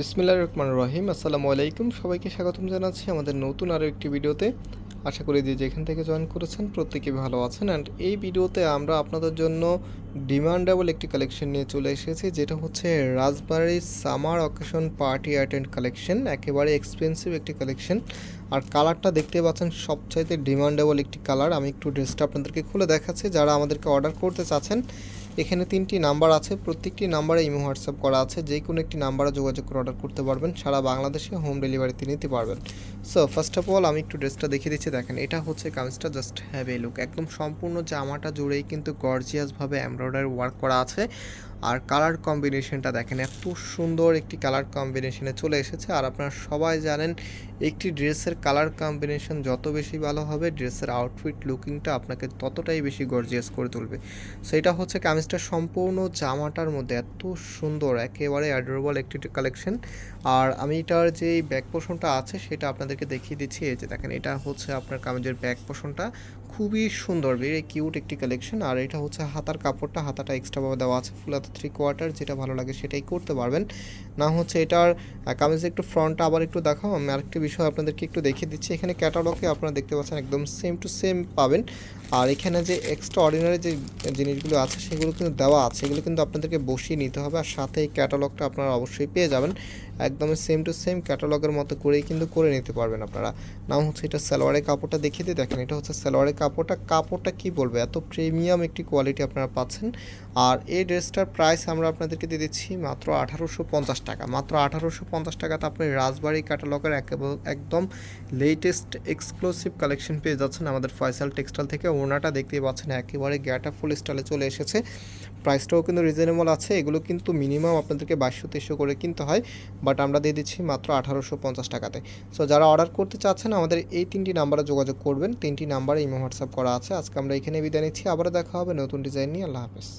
বিসমিল্লাহ রহমান রহিম। আসসালামু আলাইকুম। সবাইকে স্বাগতম জানাচ্ছি আমাদের নতুন আরও একটি ভিডিওতে। আশা করি যে যেখান থেকে জয়েন করেছেন প্রত্যেকে ভালো আছেন। অ্যান্ড এই ভিডিওতে আমরা আপনাদের জন্য ডিমান্ডেবল একটি কালেকশন নিয়ে চলে এসেছি, যেটা হচ্ছে রাজবাড়ির summer occasion party attend collection একেবারে এক্সপেন্সিভ একটি কালেকশন আর কালারটা দেখতে পাচ্ছেন সবচাইতে ডিমান্ডেবল একটি কালার আমি একটু ড্রেসটা আপনাদেরকে খুলে দেখাচ্ছি। যারা আমাদেরকে অর্ডার করতে চাচ্ছেন এখানে তিনটি নাম্বার আছে, প্রত্যেকটি নাম্বারে ইমো হোয়াটসঅ্যাপ করা আছে যে কোনো একটি নাম্বারে যোগাযোগ করে অর্ডার করতে পারবেন, সারা বাংলাদেশে হোম ডেলিভারিতে নিতে পারবেন। সো ফার্স্ট অফ অল আমি একটু ড্রেসটা দেখিয়ে দিচ্ছি, দেখেন, এটা হচ্ছে কামিজটা জাস্ট হ্যাভ এ লুক একদম সম্পূর্ণ জামাটা জুড়েই কিন্তু গর্জিয়াসভাবে এমব্রয়ডারি ওয়ার্ক করা আছে। আর কালার কম্বিনেশনটা দেখেন, এত সুন্দর একটি কালার কম্বিনেশনে চলে এসেছে। আর আপনারা সবাই জানেন, একটি ড্রেসের কালার কম্বিনেশন যত বেশি ভালো হবে, ড্রেসের আউটফিট লুকিংটা আপনাকে ততটাই বেশি গর্জিয়াস করে তুলবে। সেটা হচ্ছে কামিজটা সম্পূর্ণ জামাটার মধ্যে এত সুন্দর, একেবারে অ্যাডোরেবল একটি কালেকশন আর আমি এটার যে ব্যাক পোষণটা আছে, সেটা আপনাদেরকে দেখিয়ে দিচ্ছি। এই যে দেখেন, এটা হচ্ছে আপনার কামিজের ব্যাক পোষণটা খুবই সুন্দর ভেরি কিউট একটি কালেকশন আর এটা হচ্ছে হাতার কাপড়টা, হাতাটা এক্সট্রাভাবে দেওয়া আছে ফুল থ্রি কোয়ার্টার যেটা ভালো লাগে সেটাই করতে পারবেন। না হচ্ছে এটার কামিজের একটু ফ্রন্টটা আবার একটু দেখাও, আমি আরেকটি বিষয় আপনাদেরকে একটু দেখিয়ে দিচ্ছি। এখানে ক্যাটালগে আপনারা দেখতে পাচ্ছেন একদম সেম টু সেম পাবেন। আর এখানে যে এক্সট্রা অর্ডিনারি যে জিনিসগুলো আছে সেগুলো কিন্তু দেওয়া আছে, এগুলো কিন্তু আপনাদেরকে বসিয়ে নিতে হবে। আর সাথে এই ক্যাটালগটা আপনারা অবশ্যই পেয়ে যাবেন। একদম সেম টু সেম ক্যাটালগের মতো করেই কিন্তু করে নিতে পারবেন আপনারা। নাম হচ্ছে এটা সালোয়ারের কাপড়টা দেখিয়ে দিয়ে দেখেন, এটা হচ্ছে সালোয়ারের কাপড়টা। কাপড়টা কি বলব? এত প্রিমিয়াম একটি কোয়ালিটি আপনারা পাচ্ছেন। আর এই ড্রেসটার প্রাইস আমরা আপনাদেরকে দিয়ে দিচ্ছি মাত্র আঠারোশো পঞ্চাশ টাকা। মাত্র আঠারোশো পঞ্চাশ টাকাতে আপনি রাজবাড়ি ক্যাটালগের একদম লেটেস্ট এক্সক্লুসিভ কালেকশন পেয়ে যাচ্ছেন আমাদের ফয়সাল টেক্সটাইল থেকে। ওনাটা দেখতেই পাচ্ছেন, একেবারে গ্যাটা ফুল স্টাইলে চলে এসেছে। প্রাইসটাও কিন্তু রিজনেবল আছে। এগুলো কিন্তু মিনিমাম আপনাদেরকে বাইশশো তেইশশো করে কিনতে হয় বাট আমরা দিয়ে দিচ্ছি মাত্র আঠারোশো পঞ্চাশ টাকাতে। সো যারা অর্ডার করতে চাচ্ছেন, আমাদের এই তিনটি নাম্বারে যোগাযোগ করবেন। তিনটি নাম্বারে ইমো হোয়াটসঅ্যাপ করা আছে। আজকে আমরা এখানে বিদায় নিচ্ছি। আবার দেখা হবে নতুন ডিজাইন নিয়ে। আল্লাহ হাফেজ।